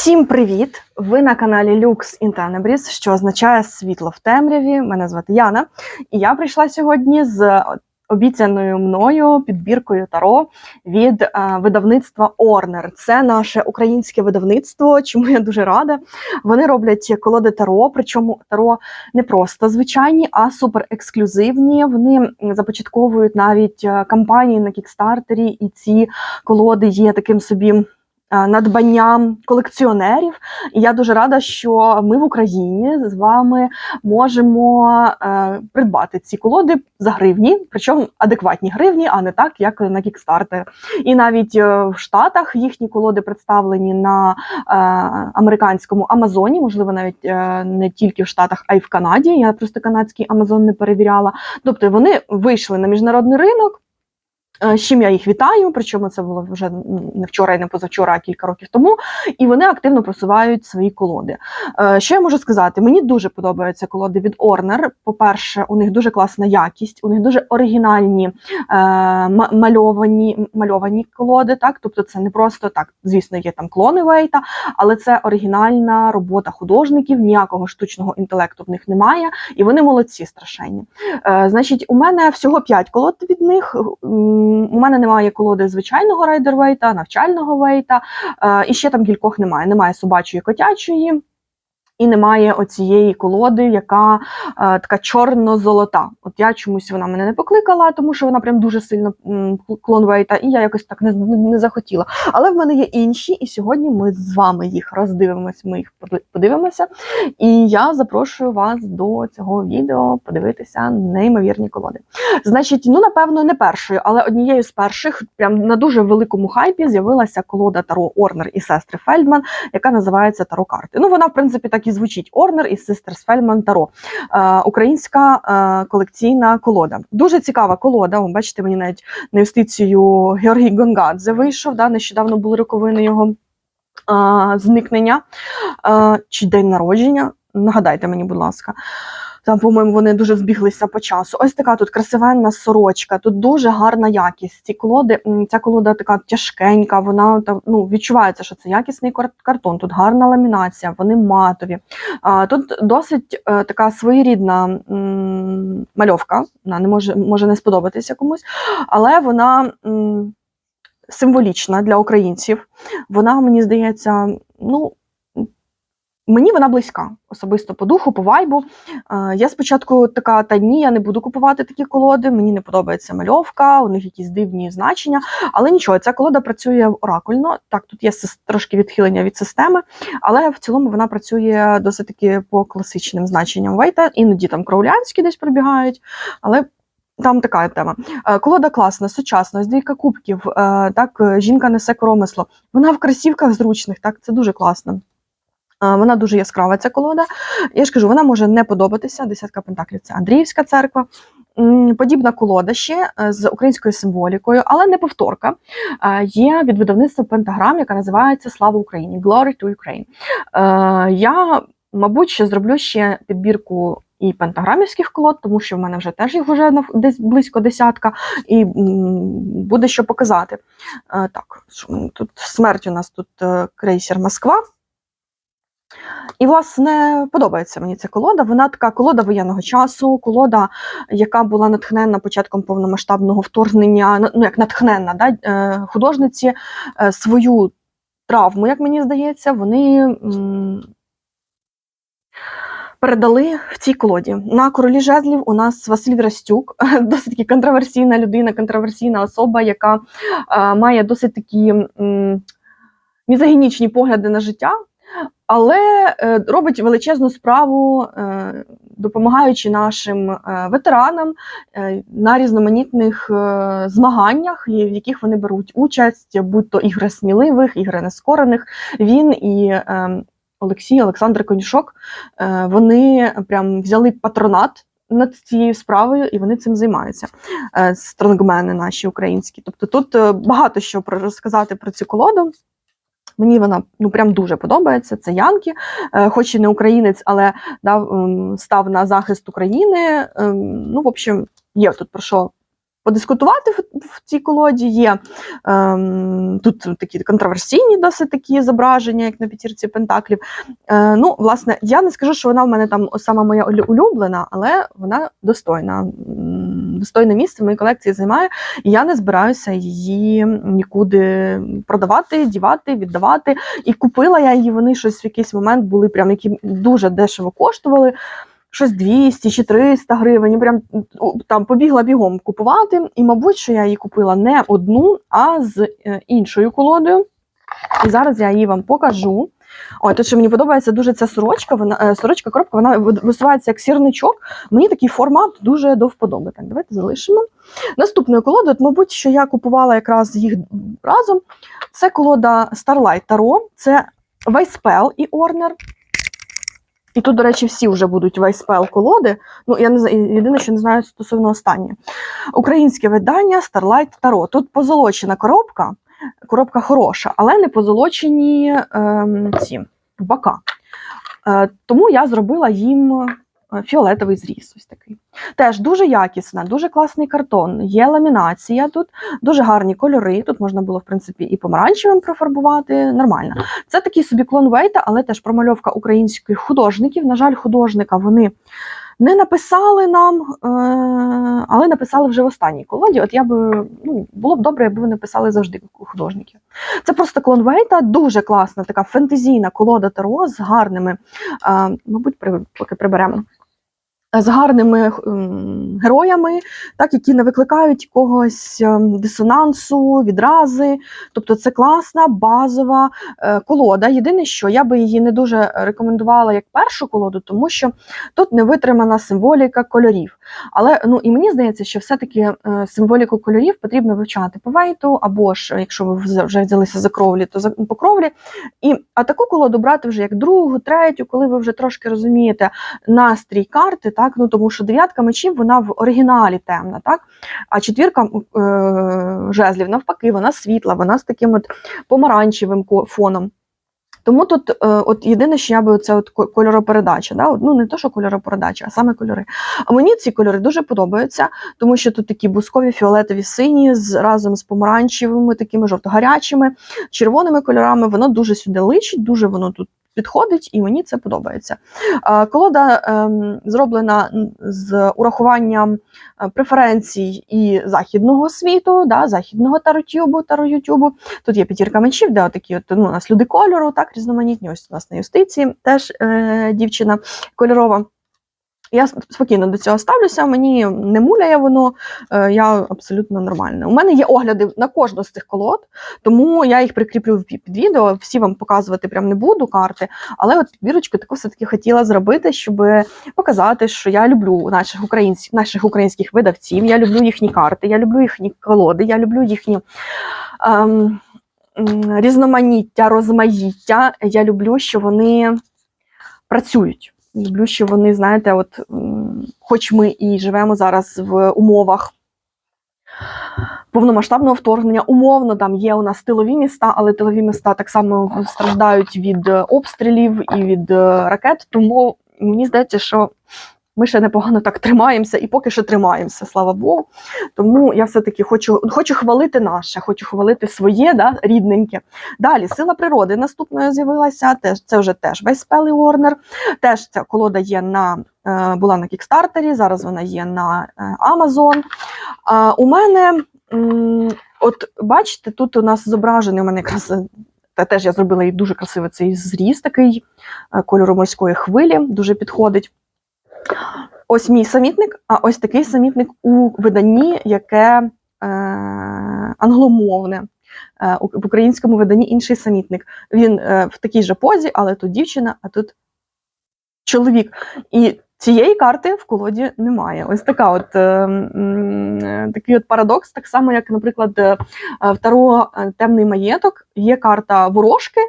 Всім привіт! Ви на каналі Lux in Tenebris, що означає світло в темряві. Мене звати Яна, і я прийшла сьогодні з обіцяною мною підбіркою таро від е, видавництва Орнер. Це наше українське видавництво, чому я дуже рада. Вони роблять колоди таро, причому таро не просто звичайні, а супер ексклюзивні. Вони започатковують навіть е, кампанії на кікстартері, і ці колоди є таким собі надбанням колекціонерів. І я дуже рада, що ми в Україні з вами можемо е, придбати ці колоди за гривні, причому адекватні гривні, а не так, як на Kickstarter. І навіть е, в Штатах їхні колоди представлені на е, американському Амазоні, можливо, навіть е, не тільки в Штатах, а й в Канаді. Я просто канадський Амазон не перевіряла. Тобто вони вийшли на міжнародний ринок. Е, З чим я їх вітаю, причому це було вже не вчора і не позавчора, а кілька років тому, і вони активно просувають свої колоди. Е, Що я можу сказати? Мені дуже подобаються колоди від Orner. По-перше, у них дуже класна якість, у них дуже оригінальні е, мальовані, мальовані колоди. Так, тобто це не просто так, звісно, є там клони Вейта, але це оригінальна робота художників, ніякого штучного інтелекту в них немає, і вони молодці страшенні. Значить, у мене всього 5 колод від них. У мене немає колоди звичайного райдер-вейта, навчального вейта, е, і ще там кількох немає. Немає собачої котячої. І немає оцієї колоди, яка е, така чорно-золота. От я чомусь вона мене не покликала, тому що вона прям дуже сильно м, клон і я якось так не, не, захотіла. Але в мене є інші, і сьогодні ми з вами їх роздивимось, ми їх подивимося. І я запрошую вас до цього відео подивитися неймовірні колоди. Значить, ну напевно, не першою, але однією з перших, прям на дуже великому хайпі, з'явилася колода Таро Орнер і сестри Фельдман, яка називається Таро карти. Ну, вона, в принципі, так і звучить: Орнер із Sisters Фельман Таро. Е, українська е, колекційна колода. Дуже цікава колода. Ви бачите, мені навіть на юстицію Георгій Гонгадзе вийшов. Да, нещодавно були роковини його а, зникнення а, чи день народження. Нагадайте мені, будь ласка. Там, по-моєму, вони дуже збіглися по часу. Ось така тут красивенна сорочка, тут дуже гарна якість. Ці колоди, ця колода така тяжкенька, вона ну, відчувається, що це якісний картон, тут гарна ламінація, вони матові. Тут досить е, така своєрідна мальовка. Вона не може, може не сподобатися комусь, але вона символічна для українців. Вона, мені здається, ну. Мені вона близька, особисто по духу, по вайбу. Е, Я спочатку така, та ні, я не буду купувати такі колоди, мені не подобається мальовка, у них якісь дивні значення. Але нічого, ця колода працює оракульно. Так, тут є трошки відхилення від системи, але в цілому вона працює досить таки по класичним значенням Вейта. Іноді там кроулянські десь пробігають, але. Там така тема. Е, Колода класна, сучасна, з двійка кубків. е, Так, жінка несе коромисло. Вона в кросівках зручних, так, це дуже класно. Вона дуже яскрава, ця колода. Я ж кажу, вона може не подобатися. Десятка пентаклів це Андріївська церква. Подібна колода ще е, з українською символікою, але не повторка. Е, Є від видавництва Пентаграм, яка називається Слава Україні! Glory to Ukraine. Е, Я, мабуть, ще зроблю ще підбірку. І пентаграмівських колод, тому що в мене вже теж їх вже десь близько десятка, і буде що показати. Так, тут смерть у нас тут крейсер Москва. І, власне, подобається мені ця колода. Вона така колода воєнного часу, колода, яка була натхненна початком повномасштабного вторгнення, ну ну, як натхненна, да? е, художниці е, свою травму, як мені здається, вони. Передали в цій колоді на королі жезлів. У нас Василь Врастюк, досить таки контроверсійна людина, контроверсійна особа, яка е, має досить такі мізогінічні погляди на життя, але е, робить величезну справу, е, допомагаючи нашим е, ветеранам на різноманітних змаганнях, в яких вони беруть участь, будь то ігри сміливих, ігри нескорених. Він і Олексій, Олександр Конюшок, е, вони прям взяли патронат. Над цією справою, і вони цим займаються. Стронгмени наші українські. Тобто тут багато що про розказати про цю колоду. Мені вона ну прям дуже подобається. Це Янки, е, хоч і не українець, але да, м, став на захист України. Ем, Ну, в общем, є тут про що подискутувати в, в цій колоді. Є ем, тут такі контроверсійні досить такі зображення, як на п'ятірці Пентаклів. Е, ну, власне, я не скажу, що вона в мене там сама моя улюблена, але вона достойна. Достойне місце в моїй колекції займає, і я не збираюся її нікуди продавати, дівати, віддавати. І купила я її, вони щось в якийсь момент були прям які дуже дешево коштували. Щось 200 чи 300 гривень, прям там побігла бігом купувати. І, мабуть, що я її купила не одну, а з е, іншою колодою. І зараз я її вам покажу. Ой, тут що мені подобається дуже ця сорочка. Вона е, сорочка коробка, вона висувається як сірничок. Мені такий формат дуже до вподоби. Так, давайте залишимо. Наступною колодою, мабуть, що я купувала якраз їх разом. Це колода Starlight Tarot, це Вайспел і Орнер. І тут, до речі, всі вже будуть Вайспел колоди. Ну, я не знаю, єдине, що не знаю стосовно останнє. Українське видання Starlight Tarot. Тут позолочена коробка, коробка хороша, але не позолочені ем, ці бока. Е, тому я зробила їм е, фіолетовий зріз. Ось такий. Теж дуже якісна, дуже класний картон. Є ламінація тут, дуже гарні кольори. Тут можна було, в принципі, і помаранчевим профарбувати. Нормально. Це такий собі клон Вейта, але теж промальовка українських художників. На жаль, художника вони не написали нам, е- але написали вже в останній колоді. От я би ну, було б добре, якби вони писали завжди художників. Це просто клон Вейта, дуже класна, така фентезійна колода Таро з гарними, е- мабуть, поки приберемо. З гарними героями, так, які не викликають якогось ем, дисонансу, відрази. Тобто це класна базова е, колода. Єдине, що я би її не дуже рекомендувала як першу колоду, тому що тут не витримана символіка кольорів. Але ну і мені здається, що все-таки е, символіку кольорів потрібно вивчати по вейту, або ж якщо ви вже взялися за кровлі, то за по кровлі. І а таку колоду брати вже як другу, третю, коли ви вже трошки розумієте настрій карти, так ну тому що дев'ятка мечів вона в оригіналі темна, так а четвірка е- жезлів навпаки, вона світла, вона з таким от помаранчевим фоном. Тому тут, е, от єдине, що я би це от кольоропередача, да? ну не то, що кольоропередача, а саме кольори. А мені ці кольори дуже подобаються, тому що тут такі бускові, фіолетові, сині з разом з помаранчевими, такими жовто-гарячими, червоними кольорами. Воно дуже сюди личить, дуже воно тут підходить, і мені це подобається. Колода ем, зроблена з урахуванням е, преференцій і західного світу, да, західного таротюбу, таро-ютюбу. Тут є п'ятірка мечів, де отакі от, ну, у нас люди кольору, так, різноманітні. Ось у нас на юстиції теж е, дівчина кольорова. Я спокійно до цього ставлюся, мені не муляє воно, е, я абсолютно нормальна. У мене є огляди на кожну з цих колод, тому я їх прикріплю під відео. Всі вам показувати прям не буду карти, але от підбірочку таку все-таки хотіла зробити, щоб показати, що я люблю наших українських, наших українських видавців, я люблю їхні карти, я люблю їхні колоди, я люблю їхні. Ем, Різноманіття, розмаїття. Я люблю, що вони працюють. Люблю, що вони, знаєте, от, хоч ми і живемо зараз в умовах повномасштабного вторгнення, умовно там є у нас тилові міста, але тилові міста так само страждають від е, обстрілів і від е, ракет. Тому мені здається, що ми ще непогано так тримаємося і поки що тримаємося, слава Богу. Тому я все-таки хочу, хочу хвалити наше, хочу хвалити своє, да, рідненьке. Далі, сила природи наступною з'явилася. Теж це вже теж весь спели Warner. Теж ця колода є на е, була на кікстартері. Зараз вона є на е, Amazon. А у мене, от бачите, тут у нас зображений у мене якраз. е, Та теж я зробила їй дуже красивий цей зріз, такий кольору морської хвилі, дуже підходить. Ось мій самітник, а ось такий самітник у виданні, яке е, англомовне. Е, в українському виданні інший самітник. Він е, в такій же позі, але тут дівчина, а тут чоловік. І цієї карти в колоді немає. Ось така от е, такий от парадокс, так само, як, наприклад, в Таро Темний маєток є карта ворожки.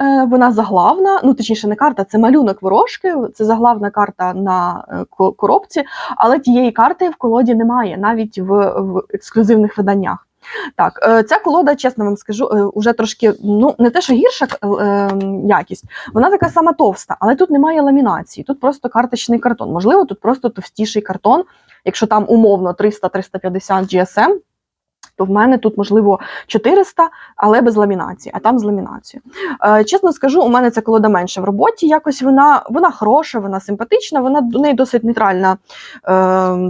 Е, Вона заглавна, ну точніше, не карта, це малюнок ворожки, це заглавна карта на е, коробці, але тієї карти в колоді немає навіть в, в ексклюзивних виданнях. Так, е, ця колода, чесно вам скажу, е, уже трошки, ну, не те, що гірша якість, вона така сама товста, але тут немає ламінації, тут просто карточний картон. Можливо, тут просто товстіший картон, якщо там умовно 300-350 GSM, то в мене тут, можливо, 400, але без ламінації, а там з ламінацією. Е, чесно скажу, у мене ця колода менше в роботі. Якось вона, вона хороша, вона симпатична, вона до неї досить нейтральна е,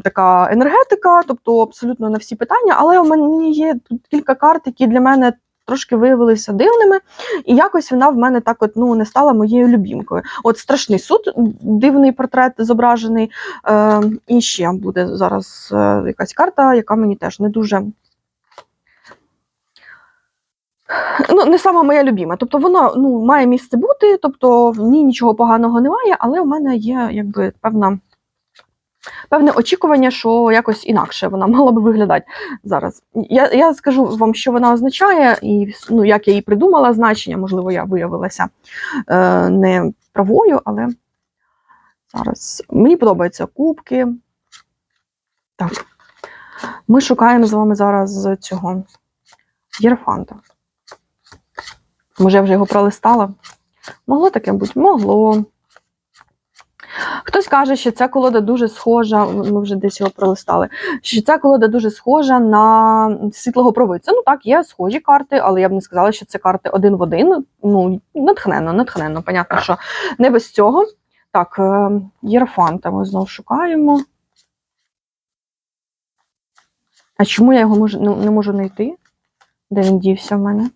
така енергетика, тобто абсолютно на всі питання. Але у мене є тут кілька карт, які для мене. Трошки виявилися дивними, і якось вона в мене так от ну не стала моєю любімкою. От страшний суд, дивний портрет зображений. Е, і ще буде зараз е, якась карта, яка мені теж не дуже ну, не сама моя любима. Тобто вона ну, має місце бути, тобто в ній нічого поганого немає, але у мене є якби певна. Певне очікування, що якось інакше вона мала би виглядати зараз. Я я скажу вам, що вона означає, і ну, як я її придумала значення, можливо, я виявилася е, не правою, але зараз мені подобаються кубки. Так. Ми шукаємо з вами зараз цього єрфанта. Може, я вже його пролистала? Могло таке бути? Могло. Хтось каже, що ця колода дуже схожа, ми вже десь його пролистали, що ця колода дуже схожа на світлого провидця. Ну так, є схожі карти, але я б не сказала, що це карти один в один. Ну, натхненно, натхненно. Понятно, що не без цього. Так, е, Єрофанта ми знову шукаємо. А чому я його можу, не, не можу знайти? Де він дівся в мене?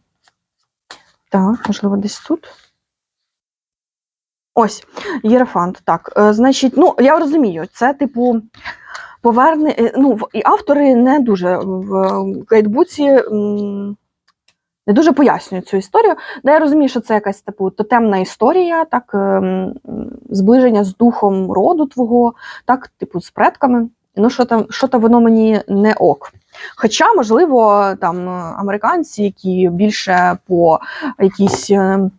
Так, можливо, десь тут. Ось, Єрофант. Так, е, значить, ну, я розумію, це, типу, поверне. е, Ну, і автори не дуже в гайдбуці не дуже пояснюють цю історію. Ну, я розумію, що це якась типу тотемна історія, так, ем, зближення з духом роду твого, так, типу, з предками. Ну, що там, що то воно мені не ок. Хоча, можливо, там американці, які більше по якісь е,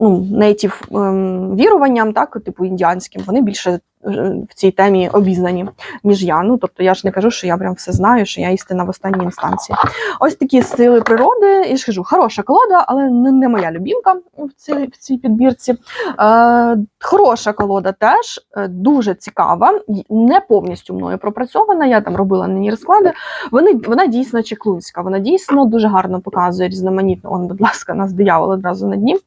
ну, нейтів ем, віруванням, так, типу індіанським, вони більше е, в цій темі обізнані, ніж я. Ну, тобто я ж не кажу, що я прям все знаю, що я істина в останній інстанції. Ось такі сили природи, і ж кажу, хороша колода, але не, моя любімка в цій, в цій підбірці. Е, хороша колода теж, е, дуже цікава, не повністю мною пропрацьована. Я там робила на ній розклади. Вони, вона дійсно чеклунська, вона дійсно дуже гарно показує різноманітно. Он, будь ласка, нас диявол одразу на дні.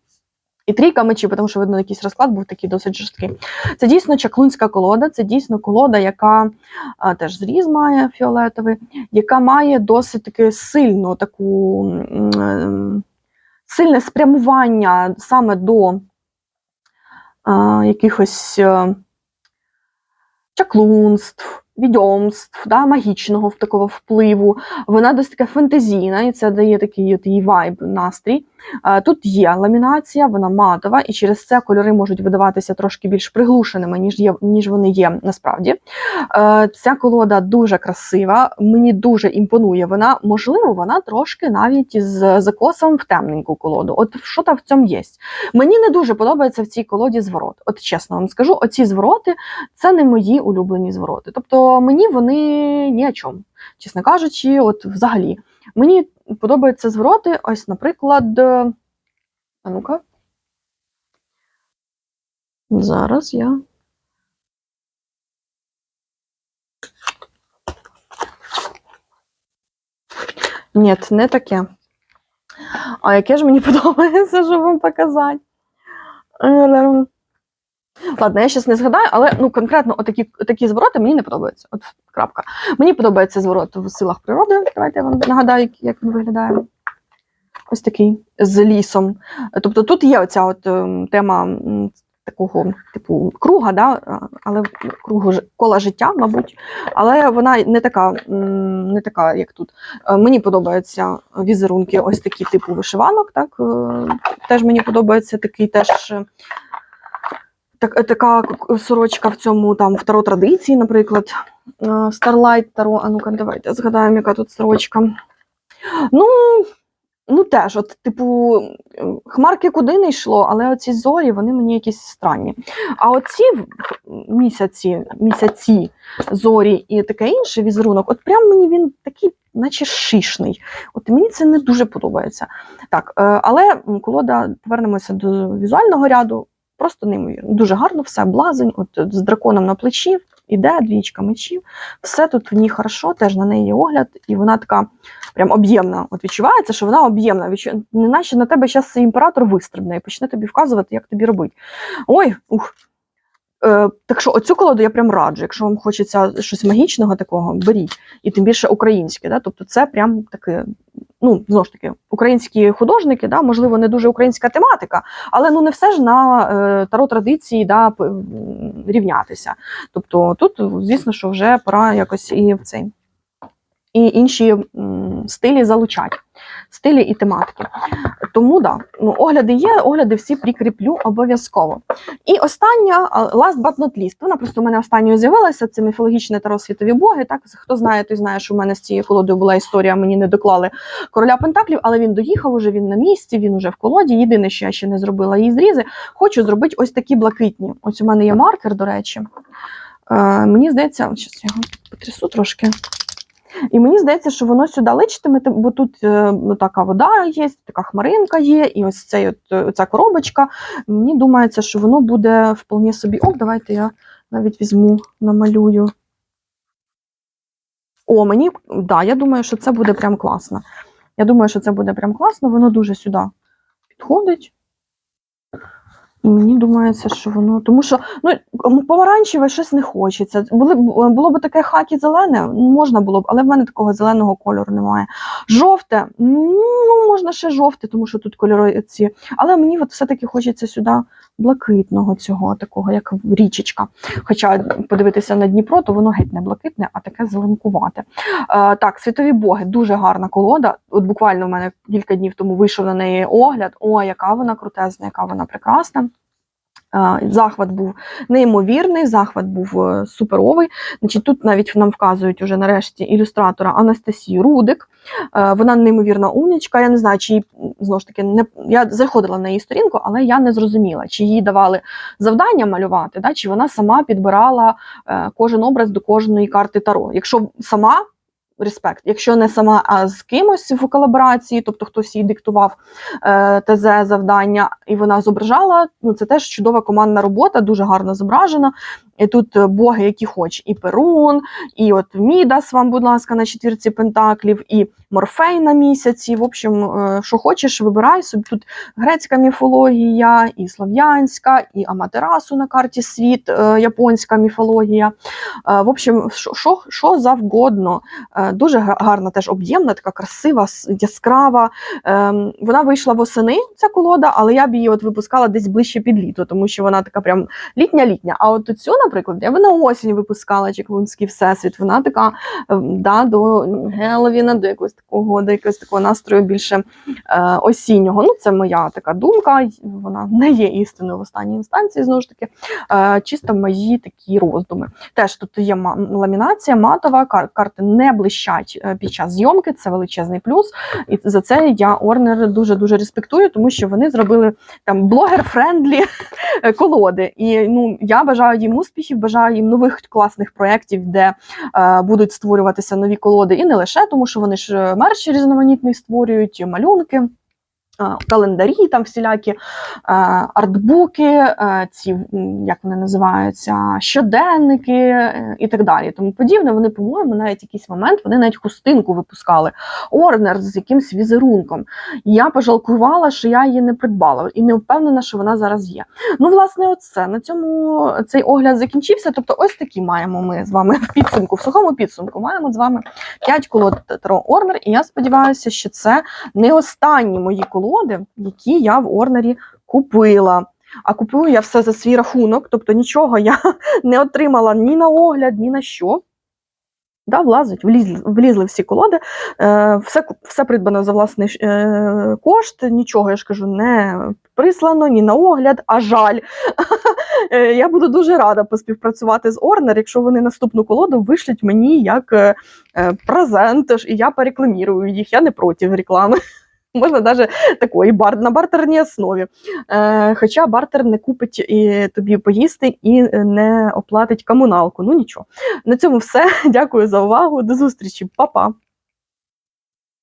І трійка мечів, тому що видно, якийсь розклад був такий досить жорсткий. Це дійсно чаклунська колода, це дійсно колода, яка а, теж зріз має фіолетовий, яка має досить таки сильну таку сильне спрямування саме до а, якихось е, чаклунств, відьомств, да, магічного такого впливу. Вона досить така фентезійна, і це дає такий от її вайб, настрій. Е, Тут є ламінація, вона матова, і через це кольори можуть видаватися трошки більш приглушеними, ніж є, ніж вони є насправді. Е, Ця колода дуже красива, мені дуже імпонує. Вона, можливо, вона трошки навіть з закосом в темненьку колоду. От що там в цьому є. Мені не дуже подобається в цій колоді зворот. От чесно вам скажу, оці звороти це не мої улюблені звороти. Тобто мені вони ні о чому, чесно кажучи, от взагалі. Мені подобаються звороти, ось, наприклад. е, А ну-ка. Зараз я. Ні, не таке. А яке ж мені подобається, щоб вам показати? Ладно, я зараз не згадаю, але ну конкретно отакі, такі звороти мені не подобаються. От крапка. Мені подобається зворот в силах природи. Давайте я вам нагадаю, як- він виглядає. Ось такий з лісом. Тобто тут є оця от ем, тема такого типу круга, да? але кругу кола життя, мабуть. Але вона не така, не така, як тут. Е, Мені подобаються візерунки, ось такі типу вишиванок. Так? е, Теж мені подобається такий теж. Е, Так, така сорочка в цьому там в таро традиції, наприклад. Е, Starlight Таро. А ну-ка, давайте згадаємо, яка тут сорочка. Ну, Ну, теж, от, типу, е, хмарки куди не йшло, але оці зорі, вони мені якісь странні. А оці місяці, місяці, зорі і таке інше візерунок, от прям мені він такий, наче шишний. От мені це не дуже подобається. Так, е, але колода, повернемося до візуального ряду, просто неймовірно. Дуже гарно, все блазень, от е, з драконом на плечі, іде, двічка мечів. Все тут в ній хорошо, теж на неї є огляд, і вона така прям об'ємна. От відчувається, що вона об'ємна. Неначе на тебе зараз імператор вистрибне і почне тобі вказувати, як тобі робити. Ой, ух. Е, так що оцю колоду я прям раджу. Якщо вам хочеться щось магічного такого, беріть. І тим більше українське. Да? Тобто це прям таке, ну, знову ж таки, українські художники, да? можливо, не дуже українська тематика, але ну не все ж на е, таро традиції да, рівнятися. Тобто тут, звісно, що вже пора якось і в цей. І інші м, стилі залучать, стилі і тематики. Тому да, ну, огляди є, огляди всі прикріплю обов'язково. І остання, last but not least, вона просто у мене останньою з'явилася. Це міфологічне таро світові боги. Так, хто знає, той знає, що в мене з цією колодою була історія, мені не доклали короля Пентаклів, але він доїхав уже, він на місці, він уже в колоді. Єдине, що я ще не зробила її зрізи, хочу зробити ось такі блакитні. Ось у мене є маркер, до речі. Е, мені здається, зараз я його потрясу трошки. І мені здається, що воно сюди личитиме, бо тут е, ну, така вода є, така хмаринка є, і ось цей от, е, ця коробочка. Мені думається, що воно буде вполне собі. О, давайте я навіть візьму, намалюю. О, мені, да, я думаю, що це буде прям класно. Я думаю, що це буде прям класно, воно дуже сюди підходить. І мені думається, що воно. Тому що ну, помаранчеве щось не хочеться. Були, б- було б таке хакі зелене, можна було б, але в мене такого зеленого кольору немає. Жовте, ну, можна ще жовте, тому що тут кольори ці. Але мені от все-таки хочеться сюди блакитного цього, такого, як річечка. Хоча подивитися на Дніпро, то воно геть не блакитне, а таке зеленкувате. Е, так, світові боги, дуже гарна колода. От буквально в мене кілька днів тому вийшов на неї огляд. О, яка вона крутезна, яка вона прекрасна. Захват був неймовірний, захват був е, суперовий. Значить, тут навіть нам вказують уже нарешті ілюстратора Анастасію Рудик. Е, Вона неймовірна умнічка. Я не знаю, чи м, знову ж таки не я заходила на її сторінку, але я не зрозуміла, чи їй давали завдання малювати, да, чи вона сама підбирала е, кожен образ до кожної карти Таро. Якщо сама. Респект, якщо не сама, а з кимось в колаборації, тобто хтось їй диктував е, ТЗ завдання, і вона зображала. Ну це теж чудова командна робота, дуже гарно зображена. І тут е, боги, які хоч, і Перун, і от Мідас вам, будь ласка, на четвірці пентаклів, і Морфей на місяці. В общем, е, що хочеш, вибирай собі. Тут грецька міфологія, і слов'янська, і Аматерасу на карті світ, е, японська міфологія. В общем, що, завгодно. Дуже гарна, теж об'ємна, така красива, яскрава. Вона вийшла восени, ця колода, але я б її от випускала десь ближче під літо, тому що вона така прям літня-літня. А от цю, наприклад, я би на осінь випускала Чеклунський всесвіт. Вона така ем, да, до Геловіна, до якогось такого, до якогось такого настрою більше е, осіннього. Ну, це моя така думка. Вона не є істиною в останній інстанції, знову ж таки, е, чисто мої такі роздуми. Теж тут є ламінація, матова, кар- карти не блищать е, під час зйомки, це величезний плюс. І за це я Орнер дуже дуже респектую, тому що вони зробили там блогер-френдлі колоди. І ну я бажаю їм успіхів, бажаю їм нових класних проєктів, де е, будуть створюватися нові колоди, і не лише тому, що вони ж е, мерч різноманітний створюють, малюнки. Календарі, там всілякі артбуки, ці як вони називаються, щоденники е, і так далі. Тому подібне. Вони, по-моєму, навіть якийсь момент вони навіть хустинку випускали. Орнер з якимсь візерунком. Я пожалкувала, що я її не придбала, і не впевнена, що вона зараз є. Ну, власне, оце на цьому цей огляд закінчився. Тобто, ось такі маємо ми з вами в підсумку, в сухому підсумку. Маємо з вами 5 колод Таро Орнер, і я сподіваюся, що це не останні мої колоди, які я в Орнері купила. А купую я все за свій рахунок, тобто нічого я не отримала ні на огляд, ні на що. Да, влазить, влізли, влізли всі колоди, е, все, все придбано за власний е, кошт, нічого, я ж кажу, не прислано, ні на огляд, а жаль. Е, я буду дуже рада поспівпрацювати з Орнер, якщо вони наступну колоду вишлють мені як е, е, презент, і я порекламірую їх, я не проти реклами. Можна навіть такої бар на бартерній основі. Е, хоча бартер не купить і тобі поїсти і не оплатить комуналку. Ну нічого. На цьому все. Дякую за увагу. До зустрічі, Па-па!